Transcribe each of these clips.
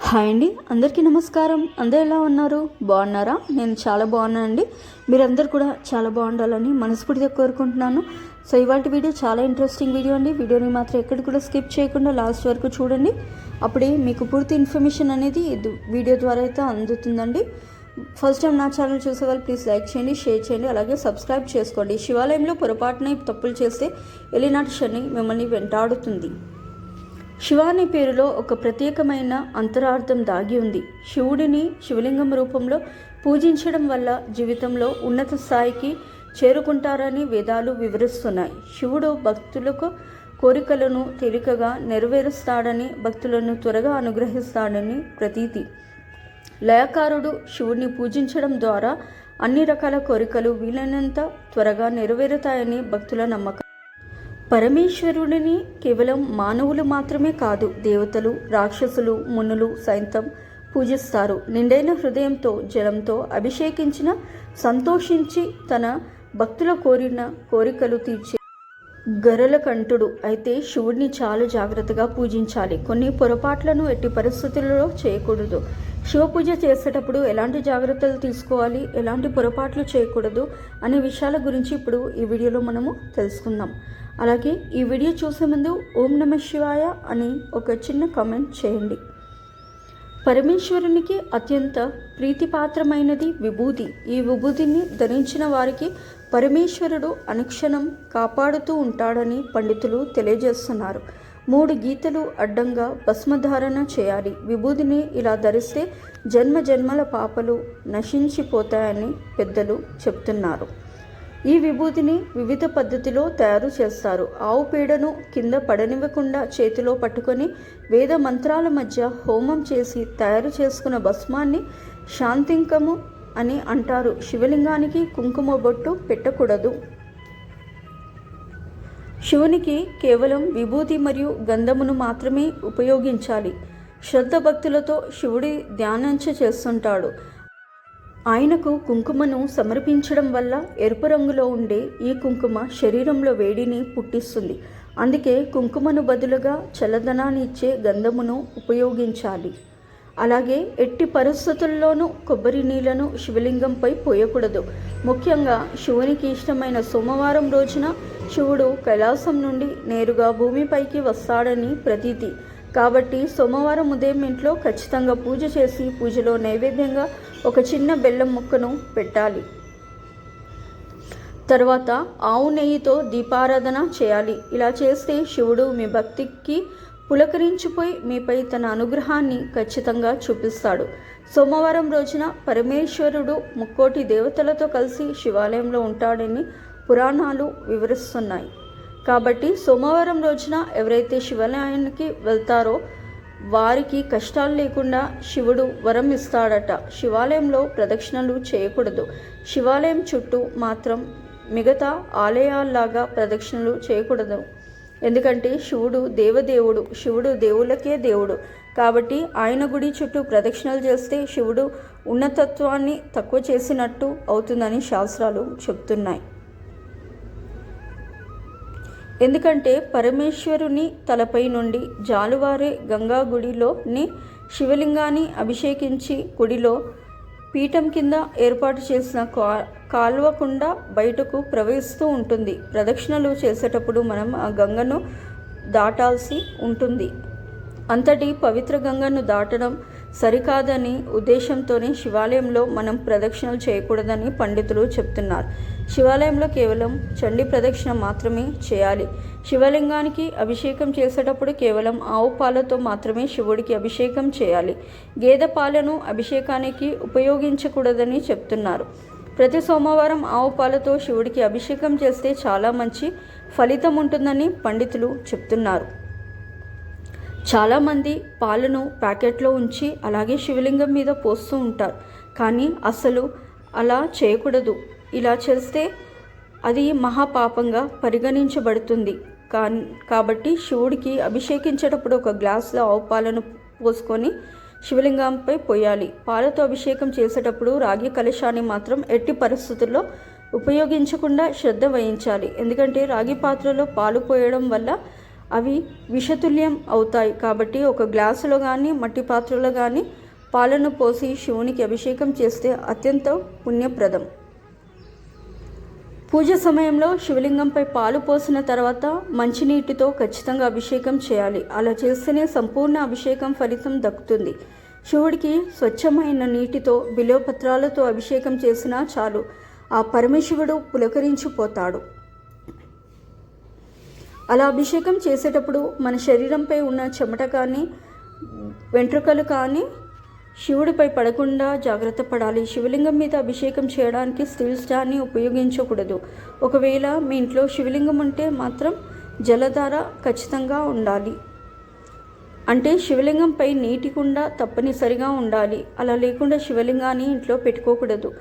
Hi అండి అందరికీ నమస్కారం. అందరు ఎలా ఉన్నారు? బాగున్నారా? నేను చాలా బాగున్నాను అండి. మీరందరూ కూడా చాలా బాగుండాలని మనస్ఫూర్తిగా కోరుకుంటున్నాను. సో ఇవాళ వీడియో చాలా ఇంట్రెస్టింగ్ వీడియో అండి. వీడియోని మాత్రం ఎక్కడ కూడా స్కిప్ చేయకుండా లాస్ట్ వరకు చూడండి. అప్పుడే మీకు పూర్తి ఇన్ఫర్మేషన్ అనేది వీడియో ద్వారా అయితే అందుతుందండి. ఫస్ట్ టైం నా ఛానల్ చూసే వాళ్ళు ప్లీజ్ లైక్ చేయండి షేర్ చేయండి. అలాగే సబ్స్క్రైబ్ చేసుకోండి. శివాలయంలో పొరపాటున తప్పులు చేస్తే ఎలినాటి శని మిమ్మల్ని వెంటాడుతుంది. శివాని పేరులో ఒక ప్రత్యేకమైన అంతరార్థం దాగి ఉంది. శివుడిని శివలింగం రూపంలో పూజించడం వల్ల జీవితంలో ఉన్నత స్థాయికి చేరుకుంటారని వేదాలు వివరిస్తున్నాయి. శివుడు భక్తులకు కోరికలను తేలికగా నెరవేరుస్తాడని భక్తులను త్వరగా అనుగ్రహిస్తాడని ప్రతీతి. లయకారుడు శివుడిని పూజించడం ద్వారా అన్ని రకాల కోరికలు వీలైనంత త్వరగా నెరవేరుతాయని భక్తుల నమ్మకం. పరమేశ్వరుడిని కేవలం మానవులు మాత్రమే కాదు దేవతలు రాక్షసులు మునులు సైంతం పూజిస్తారు. నిండైన హృదయంతో జలంతో అభిషేకించిన సంతోషించి తన భక్తుల కోరిన కోరికలు తీర్చే గరల కంఠుడు. అయితే శివుడిని చాలా జాగ్రత్తగా పూజించాలి. కొన్ని పొరపాట్లను ఎట్టి పరిస్థితులలో చేయకూడదు. శివ పూజ చేసేటప్పుడు ఎలాంటి జాగ్రత్తలు తీసుకోవాలి? ఎలాంటి పొరపాట్లు చేయకూడదు? అనే విషయాల గురించి ఇప్పుడు ఈ వీడియోలో మనము తెలుసుకుందాం. అలాగే ఈ వీడియో చూసే ముందు ఓం నమ శివాయ అని ఒక చిన్న కామెంట్ చేయండి. పరమేశ్వరునికి అత్యంత ప్రీతిపాత్రమైనది విభూతి. ఈ విభూతిని ధరించిన వారికి పరమేశ్వరుడు అనుక్షణం కాపాడుతూ ఉంటాడని పండితులు తెలియజేస్తున్నారు. మూడు గీతలు అడ్డంగా భస్మధారణ చేయాలి. విభూతిని ఇలా ధరిస్తే జన్మ జన్మల పాపలు నశించిపోతాయని పెద్దలు చెప్తున్నారు. ఈ విభూతిని వివిధ పద్ధతిలో తయారు చేస్తారు. ఆవు పేడను కింద పడనివ్వకుండా చేతిలో పట్టుకొని వేద మంత్రాల మధ్య హోమం చేసి తయారు చేసుకున్న భస్మాన్ని శాంతింకము అని అంటారు. శివలింగానికి కుంకుమ బొట్టు పెట్టకూడదు. శివునికి కేవలం విభూతి మరియు గంధమును మాత్రమే ఉపయోగించాలి. శ్రద్ధ భక్తులతో శివుడి ధ్యానంచ చేస్తుంటాడు. ఆయనకు కుంకుమను సమర్పించడం వల్ల ఎరుపు రంగులో ఉండే ఈ కుంకుమ శరీరంలో వేడిని పుట్టిస్తుంది. అందుకే కుంకుమను బదులుగా చల్లదనాన్ని ఇచ్చే గంధమును ఉపయోగించాలి. అలాగే ఎట్టి పరిస్థితుల్లోనూ కొబ్బరి నీళ్ళను శివలింగంపై పోయకూడదు. ముఖ్యంగా శివునికి ఇష్టమైన సోమవారం రోజున శివుడు కైలాసం నుండి నేరుగా భూమిపైకి వస్తాడని ప్రతీతి. కాబట్టి సోమవారం ఉదయం ఇంట్లో ఖచ్చితంగా పూజ చేసి పూజలో నైవేద్యంగా ఒక చిన్న బెల్లం ముక్కను పెట్టాలి. తర్వాత ఆవు నెయ్యితో దీపారాధన చేయాలి. ఇలా చేస్తే శివుడు మీ భక్తికి పులకరించిపోయి మీపై తన అనుగ్రహాన్ని ఖచ్చితంగా చూపిస్తాడు. సోమవారం రోజున పరమేశ్వరుడు ముక్కోటి దేవతలతో కలిసి శివాలయంలో ఉంటాడని పురాణాలు వివరిస్తున్నాయి. కాబట్టి సోమవారం రోజున ఎవరైతే శివాలయానికి వెళ్తారో వారికి కష్టాలు లేకుండా శివుడు వరం ఇస్తాడట. శివాలయంలో ప్రదక్షిణలు చేయకూడదు. శివాలయం చుట్టూ మాత్రం మిగతా ఆలయాల్లాగా ప్రదక్షిణలు చేయకూడదు. ఎందుకంటే శివుడు దేవదేవుడు శివుడు దేవులకే దేవుడు. కాబట్టి ఆయన గుడి చుట్టూ ప్రదక్షిణలు చేస్తే శివుడు ఉన్నతత్వాన్ని తక్కువ చేసినట్టు అవుతుందని శాస్త్రాలు చెప్తున్నాయి. ఎందుకంటే పరమేశ్వరుని తలపై నుండి జాలువారే గంగా గుడిలోని శివలింగాన్ని అభిషేకించి గుడిలో పీఠం కింద ఏర్పాటు చేసిన కా కాల్వకుండా బయటకు ప్రవహిస్తూ ఉంటుంది. ప్రదక్షిణలు చేసేటప్పుడు మనం ఆ గంగను దాటాల్సి ఉంటుంది. అంతటి పవిత్ర గంగను దాటడం సరికాదని ఉద్దేశంతోనే శివాలయంలో మనం ప్రదక్షిణలు చేయకూడదని పండితులు చెప్తున్నారు. శివాలయంలో కేవలం చండీ ప్రదక్షిణ మాత్రమే చేయాలి. శివలింగానికి అభిషేకం చేసేటప్పుడు కేవలం ఆవు పాలతో మాత్రమే శివుడికి అభిషేకం చేయాలి. గేదె పాలను అభిషేకానికి ఉపయోగించకూడదని చెప్తున్నారు. ప్రతి సోమవారం ఆవు పాలతో శివుడికి అభిషేకం చేస్తే చాలా మంచి ఫలితం ఉంటుందని పండితులు చెప్తున్నారు. చాలామంది పాలను ప్యాకెట్లో ఉంచి అలాగే శివలింగం మీద పోస్తూ ఉంటారు. కానీ అసలు అలా చేయకూడదు. ఇలా చేస్తే అది మహాపాపంగా పరిగణించబడుతుంది. కా కాబట్టి శివుడికి అభిషేకించేటప్పుడు ఒక గ్లాసులో ఆవు పాలను పోసుకొని శివలింగంపై పోయాలి. పాలతో అభిషేకం చేసేటప్పుడు రాగి కలశాన్ని మాత్రం ఎట్టి పరిస్థితుల్లో ఉపయోగించకుండా శ్రద్ధ వహించాలి. ఎందుకంటే రాగి పాత్రలో పాలు పోయడం వల్ల అవి విషతుల్యం అవుతాయి. కాబట్టి ఒక గ్లాసులో కానీ మట్టి పాత్రలో కానీ పాలను పోసి శివునికి అభిషేకం చేస్తే అత్యంత పుణ్యప్రదం. పూజ సమయంలో శివలింగంపై పాలు పోసిన తర్వాత మంచినీటితో ఖచ్చితంగా అభిషేకం చేయాలి. అలా చేస్తేనే సంపూర్ణ అభిషేకం ఫలితం దక్కుతుంది. శివుడికి స్వచ్ఛమైన నీటితో బిలోపత్రాలతో అభిషేకం చేసినా చాలు. ఆ పరమశివుడు పులకరించిపోతాడు. అలా అభిషేకం చేసేటప్పుడు మన శరీరంపై ఉన్న చెమట కానీ వెంట్రుకలు కానీ శివుడిపై పడకుండా జాగ్రత్త పడాలి. శివలింగం మీద అభిషేకం చేయడానికి స్టీల్ స్టార్ని ఉపయోగించకూడదు. ఒకవేళ మీ ఇంట్లో శివలింగం ఉంటే మాత్రం జలధార ఖచ్చితంగా ఉండాలి. అంటే శివలింగంపై నీటి కుండా తప్పనిసరిగా ఉండాలి. అలా లేకుండా శివలింగాన్ని ఇంట్లో పెట్టుకోకూడదు.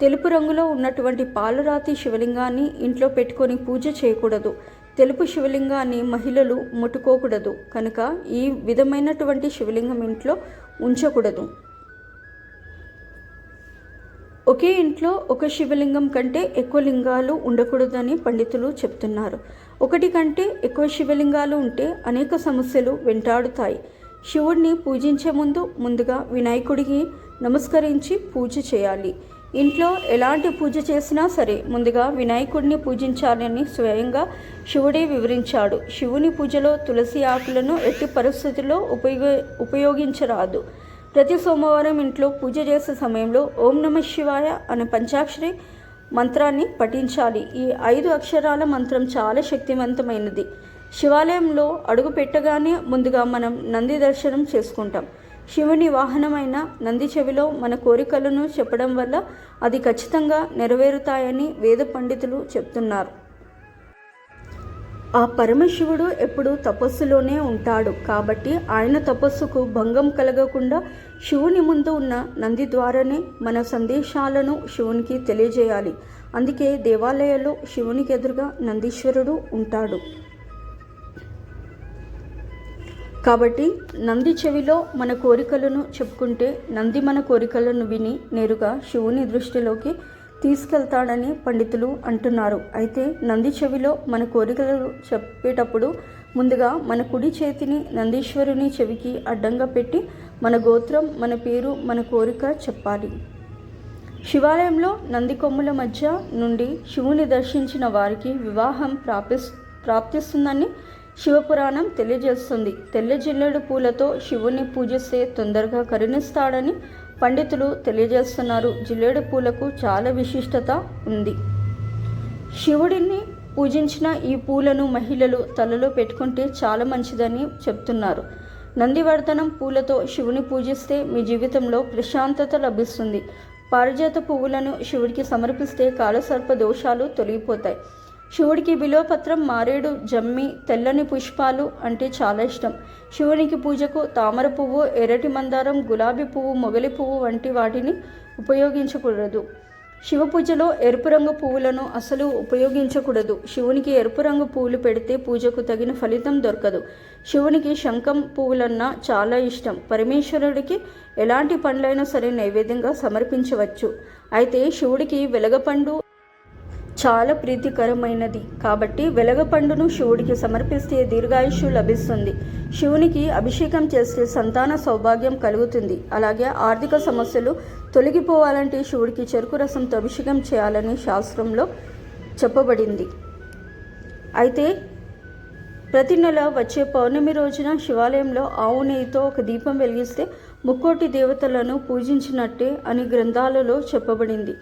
తెలుపు రంగులో ఉన్నటువంటి పాలరాతి శివలింగాన్ని ఇంట్లో పెట్టుకొని పూజ చేయకూడదు. తెలుపు శివలింగాన్ని మహిళలు ముట్టుకోకూడదు. కనుక ఈ విధమైనటువంటి శివలింగం ఇంట్లో ఉంచకూడదు. ఒకే ఇంట్లో ఒక శివలింగం కంటే ఎక్కువ లింగాలు ఉండకూడదని పండితులు చెప్తున్నారు. ఒకటి కంటే ఎక్కువ శివలింగాలు ఉంటే అనేక సమస్యలు వెంటాడుతాయి. శివుడిని పూజించే ముందు ముందుగా వినాయకుడికి నమస్కరించి పూజ చేయాలి. ఇంట్లో ఎలాంటి పూజ చేసినా సరే ముందుగా వినాయకుడిని పూజించాలని స్వయంగా శివుడే వివరించాడు. శివుని పూజలో తులసి ఆకులను ఎట్టి పరిస్థితుల్లో ఉపయోగ ఉపయోగించరాదు. ప్రతి సోమవారం ఇంట్లో పూజ చేసే సమయంలో ఓం నమ శివాయ అనే పంచాక్షరి మంత్రాన్ని పఠించాలి. ఈ ఐదు అక్షరాల మంత్రం చాలా శక్తివంతమైనది. శివాలయంలో అడుగు పెట్టగానే ముందుగా మనం నంది దర్శనం చేసుకుంటాం. శివుని వాహనమైన నంది చెవిలో మన కోరికలను చెప్పడం వల్ల అది ఖచ్చితంగా నెరవేరుతాయని వేద పండితులు చెప్తున్నారు. ఆ పరమశివుడు ఎప్పుడు తపస్సులోనే ఉంటాడు. కాబట్టి ఆయన తపస్సుకు భంగం కలగకుండా శివుని ముందు ఉన్న నంది ద్వారానే మన సందేశాలను శివునికి తెలియజేయాలి. అందుకే దేవాలయాల్లో శివునికి ఎదురుగా నందీశ్వరుడు ఉంటాడు. కాబట్టి నంది చెవిలో మన కోరికలను చెప్పుకుంటే నంది మన కోరికలను విని నేరుగా శివుని దృష్టిలోకి తీసుకెళ్తాడని పండితులు అంటున్నారు. అయితే నంది చెవిలో మన కోరికలు చెప్పేటప్పుడు ముందుగా మన కుడి చేతిని నందీశ్వరుని చెవికి అడ్డంగా పెట్టి మన గోత్రం మన పేరు మన కోరిక చెప్పాలి. శివాలయంలో నంది కొమ్ముల మధ్య నుండి శివుని దర్శించిన వారికి వివాహం ప్రాపిస్ ప్రాప్తిస్తుందని శివపురాణం తెలియజేస్తుంది. తెల్ల జిల్లేడు పూలతో శివుని పూజిస్తే తొందరగా కరుణిస్తాడని పండితులు తెలియజేస్తున్నారు. జిల్లేడు పూలకు చాలా విశిష్టత ఉంది. శివుడిని పూజించిన ఈ పూలను మహిళలు తలలో పెట్టుకుంటే చాలా మంచిదని చెప్తున్నారు. నందివర్ధనం పూలతో శివుని పూజిస్తే మీ జీవితంలో ప్రశాంతత లభిస్తుంది. పారిజాత పువ్వులను శివుడికి సమర్పిస్తే కాలసర్ప దోషాలు తొలగిపోతాయి. శివుడికి బిలోపత్రం మారేడు జమ్మి తెల్లని పుష్పాలు అంటే చాలా ఇష్టం. శివునికి పూజకు తామర పువ్వు ఎర్రటి మందారం గులాబీ పువ్వు మొగలి పువ్వు వంటి వాటిని ఉపయోగించకూడదు. శివ పూజలో ఎరుపు రంగు పువ్వులను అసలు ఉపయోగించకూడదు. శివునికి ఎరుపు రంగు పువ్వులు పెడితే పూజకు తగిన ఫలితం దొరకదు. శివునికి శంఖం పువ్వులన్నా చాలా ఇష్టం. పరమేశ్వరుడికి ఎలాంటి పండ్లైనా సరే నైవేద్యంగా సమర్పించవచ్చు. అయితే శివుడికి వెలగపండు చాలా ప్రీతికరమైనది. కాబట్టి వెలగపండును శివుడికి సమర్పిస్తే దీర్ఘాయుష్యు లభిస్తుంది. శివునికి అభిషేకం చేస్తే సంతాన సౌభాగ్యం కలుగుతుంది. అలాగే ఆర్థిక సమస్యలు తొలగిపోవాలంటే శివుడికి చెరుకు రసంతో అభిషేకం చేయాలని శాస్త్రంలో చెప్పబడింది. అయితే ప్రతి నెల వచ్చే పౌర్ణమి రోజున శివాలయంలో ఆవు నెయ్యితో ఒక దీపం వెలిగిస్తే ముక్కోటి దేవతలను పూజించినట్టే అని గ్రంథాలలో చెప్పబడింది.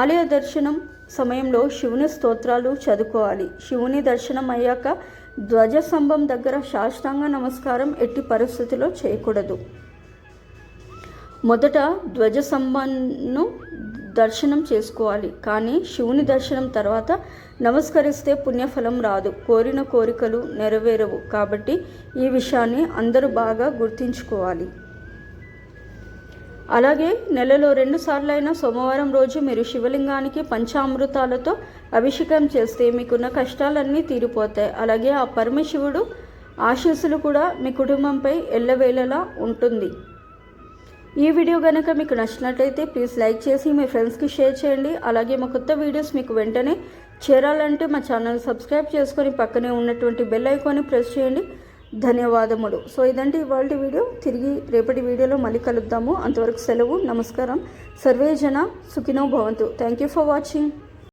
ఆలయ దర్శనం సమయంలో శివుని స్తోత్రాలు చదువుకోవాలి. శివుని దర్శనం అయ్యాక ధ్వజస్తంభం దగ్గర సాష్టాంగ నమస్కారం ఎట్టి పరిస్థితిలో చేయకూడదు. మొదట ధ్వజస్తంభంను దర్శనం చేసుకోవాలి. కానీ శివుని దర్శనం తర్వాత నమస్కరిస్తే పుణ్యఫలం రాదు. కోరిన కోరికలు నెరవేరవు. కాబట్టి ఈ విషయాన్ని అందరూ బాగా గుర్తుంచుకోవాలి. అలాగే నెలలో రెండు అయినా సోమవారం రోజు మీరు శివలింగానికి పంచామృతాలతో అభిషేకం చేస్తే మీకున్న కష్టాలన్నీ తీరిపోతాయి. అలాగే ఆ పరమశివుడు ఆశీస్సులు కూడా మీ కుటుంబంపై ఎల్లవేళలా ఉంటుంది. ఈ వీడియో కనుక మీకు నచ్చినట్లయితే ప్లీజ్ లైక్ చేసి మీ ఫ్రెండ్స్కి షేర్ చేయండి. అలాగే మా కొత్త వీడియోస్ మీకు వెంటనే చేరాలంటే మా ఛానల్ సబ్స్క్రైబ్ చేసుకొని పక్కనే ఉన్నటువంటి బెల్ ఐకాన్ని ప్రెస్ చేయండి. ధన్యవాదములు. సో ఇదంటే ఇవాళ వీడియో. తిరిగి రేపటి వీడియోలో మళ్ళీ కలుద్దాము. అంతవరకు సెలవు నమస్కారం. సర్వే జన సుఖినో భవంతు. Thank you for watching